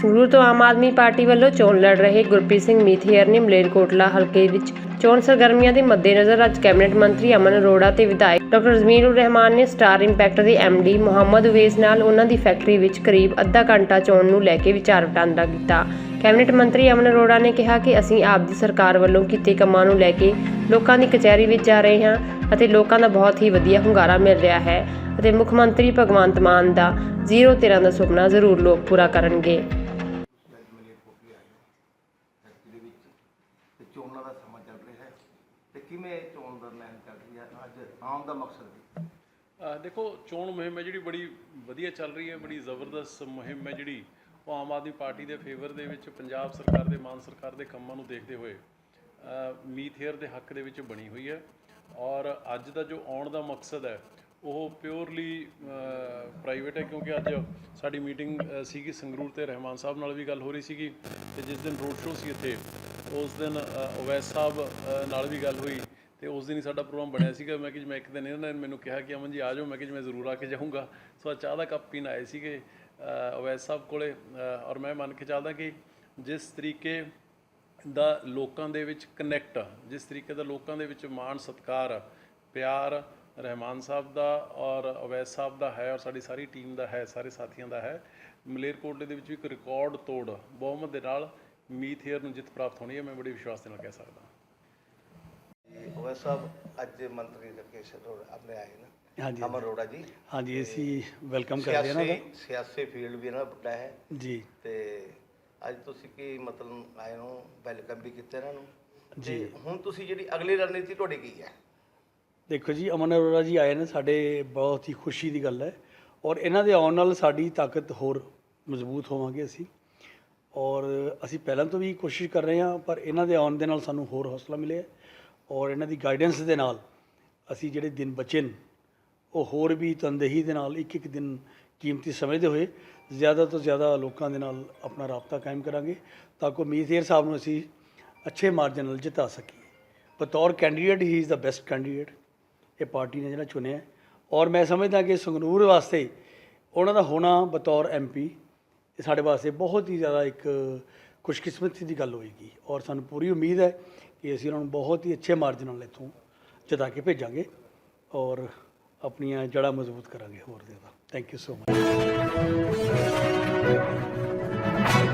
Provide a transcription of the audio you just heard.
ਸੰਗਰੂਰ ਤੋਂ ਆਮ ਆਦਮੀ ਪਾਰਟੀ ਵੱਲੋਂ ਚੋਣ ਲੜ ਰਹੇ ਗੁਰਪ੍ਰੀਤ ਸਿੰਘ ਮੀਥੇਰ ਨੇ ਮਲੇਰਕੋਟਲਾ ਹਲਕੇ ਵਿੱਚ ਚੋਣ ਸਰਗਰਮੀਆਂ ਦੇ ਮੱਦੇਨਜ਼ਰ ਅੱਜ ਕੈਬਨਿਟ ਮੰਤਰੀ ਅਮਨ ਅਰੋੜਾ ਤੇ ਵਿਧਾਇਕ ਡਾਕਟਰ ਜ਼ਮੀਰ ਉਰ ਰਹਿਮਾਨ ਨੇ ਸਟਾਰ ਇੰਪੈਕਟ ਦੇ ਡੀ ਮੁਹੰਮਦ ਉਵੇਸ ਨਾਲ ਉਹਨਾਂ ਦੀ ਫੈਕਟਰੀ ਵਿੱਚ ਕਰੀਬ ਅੱਧਾ ਘੰਟਾ ਚੋਣ ਨੂੰ ਲੈ ਕੇ ਵਿਚਾਰ ਵਟਾਂਦਰਾ ਕੀਤਾ। ਕੈਬਨਿਟ ਮੰਤਰੀ ਅਮਨ ਅਰੋੜਾ ਨੇ ਕਿਹਾ ਕਿ ਅਸੀਂ ਆਪ ਦੀ ਸਰਕਾਰ ਵੱਲੋਂ ਕੀਤੇ ਕੰਮਾਂ ਨੂੰ ਲੈ ਕੇ ਲੋਕਾਂ ਦੀ ਕਚਹਿਰੀ ਵਿੱਚ ਜਾ ਰਹੇ ਹਾਂ ਅਤੇ ਲੋਕਾਂ ਦਾ ਬਹੁਤ ਹੀ ਵਧੀਆ ਹੁੰਗਾਰਾ ਮਿਲ ਰਿਹਾ ਹੈ ਅਤੇ ਮੁੱਖ ਮੰਤਰੀ ਭਗਵੰਤ ਮਾਨ ਦਾ ਜ਼ੀਰੋ 13 ਦਾ ਸੁਪਨਾ ਜ਼ਰੂਰ ਲੋਕ ਪੂਰਾ ਕਰਨਗੇ ਅੱਜ ਮਲੇਰਕੋਟਲੇ ਆਏ ਹੋ ਫੈਕਟਰੀ ਦੇ ਵਿੱਚ ਤੇ ਚੋਣਾਂ ਦਾ ਸਮਾਂ ਚੱਲ ਰਿਹਾ ਹੈ। ਤੇ ਕਿਵੇਂ ਚੋਣ ਦਾ ਐਲਾਨ ਚੱਲ ਰਹੀ ਹੈ ਅੱਜ ਆਉਣ ਦਾ ਮਕਸਦ ਕੀ? ਦੇਖੋ, ਚੋਣ ਮੁਹਿੰਮ ਹੈ ਜਿਹੜੀ ਬੜੀ ਵਧੀਆ ਚੱਲ ਰਹੀ ਹੈ, ਬੜੀ ਜ਼ਬਰਦਸਤ ਮੁਹਿੰਮ ਹੈ ਜਿਹੜੀ ਉਹ ਆਮ ਆਦਮੀ ਪਾਰਟੀ ਦੇ ਫੇਵਰ ਦੇ ਵਿੱਚ, ਪੰਜਾਬ ਸਰਕਾਰ ਦੇ, ਮਾਨ ਸਰਕਾਰ ਦੇ ਕੰਮਾਂ ਨੂੰ ਦੇਖਦੇ ਹੋਏ ਅਹ ਮੀਤ ਹੇਅਰ ਦੇ ਹੱਕ ਦੇ ਵਿੱਚ ਬਣੀ ਹੋਈ ਹੈ। ਔਰ ਅੱਜ ਦਾ ਜੋ ਆਉਣ ਦਾ ਮਕਸਦ ਹੈ, ਉਹ ਪਿਓਰਲੀ ਪ੍ਰਾਈਵੇਟ ਹੈ, ਕਿਉਂਕਿ ਅੱਜ ਸਾਡੀ ਮੀਟਿੰਗ ਸੀਗੀ ਸੰਗਰੂਰ ਤੇ ਰਹਿਮਾਨ ਸਾਹਿਬ ਨਾਲ ਵੀ ਗੱਲ ਹੋ ਰਹੀ ਸੀਗੀ, ਤੇ ਜਿਸ ਦਿਨ ਰੋਡ ਸ਼ੋਅ ਸੀ ਇੱਥੇ ਉਸ ਦਿਨ ਅਹ, ਅਵੈਸ ਸਾਹਿਬ ਨਾਲ ਵੀ ਗੱਲ ਹੋਈ ਤੇ ਉਸ ਦਿਨ ਹੀ ਸਾਡਾ ਪ੍ਰੋਗਰਾਮ ਬਣਿਆ ਸੀਗਾ। ਮੈਂ ਕਿ ਮੈਂ ਇੱਕ ਦਿਨ ਇਹਨਾਂ ਨੇ ਮੈਨੂੰ ਕਿਹਾ ਕਿ ਅਮਨ ਜੀ ਆ ਜਾਓ। ਮੈਂ ਕਿ ਜੀ ਮੈਂ ਜ਼ਰੂਰ ਆ ਕੇ ਜਾਊਂਗਾ। ਸੋ ਅੱਜ ਚਾਹ ਦਾ ਕੱਪ ਪੀਣ ਆਏ ਸੀਗੇ ਅਹ, ਅਵੈਸ ਸਾਹਿਬ ਕੋਲੇ ਔਰ ਮੈਂ ਮੰਨ ਕੇ ਚੱਲਦਾ ਕਿ ਜਿਸ ਤਰੀਕੇ ਦਾ ਲੋਕਾਂ ਦੇ ਵਿੱਚ ਕਨੈਕਟ ਜਿਸ ਤਰੀਕੇ ਦਾ ਲੋਕਾਂ ਦੇ ਵਿੱਚ ਮਾਣ ਸਤਿਕਾਰ ਪਿਆਰ ਰਹਿਮਾਨ ਸਾਹਿਬ ਦਾ ਔਰ ਅਵੈਸ ਸਾਹਿਬ ਦਾ ਹੈ ਔਰ ਸਾਡੀ ਸਾਰੀ ਟੀਮ ਦਾ ਹੈ ਸਾਰੇ ਸਾਥੀਆਂ ਦਾ ਹੈ ਮਲੇਰਕੋਟਲੇ ਦੇ ਵਿੱਚ ਵੀ ਇੱਕ ਰਿਕਾਰਡ ਤੋੜ ਬਹੁਮਤ ਦੇ ਨਾਲ ਮੀਤ ਹੇਅਰ ਨੂੰ ਜਿੱਤ ਪ੍ਰਾਪਤ ਹੋਣੀ ਹੈ ਮੈਂ ਬੜੀ ਵਿਸ਼ਵਾਸ ਦੇ ਨਾਲ ਕਹਿ ਸਕਦਾ ਉਹ ਸਾਹਿਬ ਅੱਜ ਮੰਤਰੀ ਰਕੇਸ਼ ਅਰੋੜਾ ਆਪਣੇ ਆਏ ਨਾ। ਹਾਂਜੀ ਅਮਰ ਅਰੋੜਾ ਜੀ। ਹਾਂਜੀ। ਅਸੀਂ ਵੈਲਕਮ ਕਰਦੇ ਹਾਂ ਇਹਨਾਂ ਸਿਆਸੀ ਸਿਆਸੀ ਫੀਲਡ ਵੀ ਇਹਨਾਂ ਦਾ ਵੱਡਾ ਹੈ। ਜੀ। ਤੇ ਅੱਜ ਤੁਸੀਂ ਕੀ ਮਤਲਬ ਆਏ ਹੋ? ਵੈਲਕਮ ਵੀ ਕੀਤਾ ਇਹਨਾਂ ਨੂੰ। ਜੀ। ਹੁਣ ਤੁਸੀਂ ਜਿਹੜੀ ਅਗਲੀ ਰਣਨੀਤੀ ਤੁਹਾਡੀ ਕੀ ਹੈ? ਦੇਖੋ ਜੀ ਅਮਨ ਅਰੋੜਾ ਜੀ ਆਏ ਨੇ ਸਾਡੇ ਬਹੁਤ ਹੀ ਖੁਸ਼ੀ ਦੀ ਗੱਲ ਹੈ। ਔਰ ਇਹਨਾਂ ਦੇ ਆਉਣ ਨਾਲ ਸਾਡੀ ਤਾਕਤ ਹੋਰ ਮਜ਼ਬੂਤ ਹੋਵਾਂਗੇ ਅਸੀਂ। ਔਰ ਅਸੀਂ ਪਹਿਲਾਂ ਤੋਂ ਵੀ ਕੋਸ਼ਿਸ਼ ਕਰ ਰਹੇ ਹਾਂ, ਪਰ ਇਹਨਾਂ ਦੇ ਆਉਣ ਦੇ ਨਾਲ ਸਾਨੂੰ ਹੋਰ ਹੌਸਲਾ ਮਿਲਿਆ ਔਰ ਇਹਨਾਂ ਦੀ ਗਾਈਡੈਂਸ ਦੇ ਨਾਲ ਅਸੀਂ ਜਿਹੜੇ ਦਿਨ ਬਚੇ ਨੇ, ਉਹ ਹੋਰ ਵੀ ਤਨਦੇਹੀ ਦੇ ਨਾਲ ਇੱਕ ਇੱਕ ਦਿਨ ਕੀਮਤੀ ਸਮਝਦੇ ਹੋਏ ਜ਼ਿਆਦਾ ਤੋਂ ਜ਼ਿਆਦਾ ਲੋਕਾਂ ਦੇ ਨਾਲ ਆਪਣਾ ਰਾਬਤਾ ਕਾਇਮ ਕਰਾਂਗੇ ਤਾਂ ਕਿ ਮੀਥੇਰ ਸਾਹਿਬ ਨੂੰ ਅਸੀਂ ਅੱਛੇ ਮਾਰਜਨ ਨਾਲ ਜਿਤਾ ਸਕੀਏ। ਬਤੌਰ candidate he is the best candidate ਇਹ ਪਾਰਟੀ ਨੇ ਜਿਹੜਾ ਚੁਣਿਆ ਔਰ ਮੈਂ ਸਮਝਦਾ ਕਿ ਸੰਗਰੂਰ ਵਾਸਤੇ ਉਹਨਾਂ ਦਾ ਹੋਣਾ ਬਤੌਰ ਐਮਪੀ ਇਹ ਸਾਡੇ ਵਾਸਤੇ ਬਹੁਤ ਹੀ ਜ਼ਿਆਦਾ ਇੱਕ ਖੁਸ਼ਕਿਸਮਤੀ ਦੀ ਗੱਲ ਹੋਏਗੀ। ਔਰ ਸਾਨੂੰ ਪੂਰੀ ਉਮੀਦ ਹੈ ਕਿ ਅਸੀਂ ਉਹਨਾਂ ਨੂੰ ਬਹੁਤ ਹੀ ਅੱਛੇ ਮਾਰਜਨ ਨਾਲ ਇੱਥੋਂ ਜਿਤਾ ਕੇ ਭੇਜਾਂਗੇ ਔਰ ਆਪਣੀਆਂ ਜੜ੍ਹਾਂ ਮਜ਼ਬੂਤ ਕਰਾਂਗੇ ਹੋਰ ਜ਼ਿਆਦਾ। Thank you so much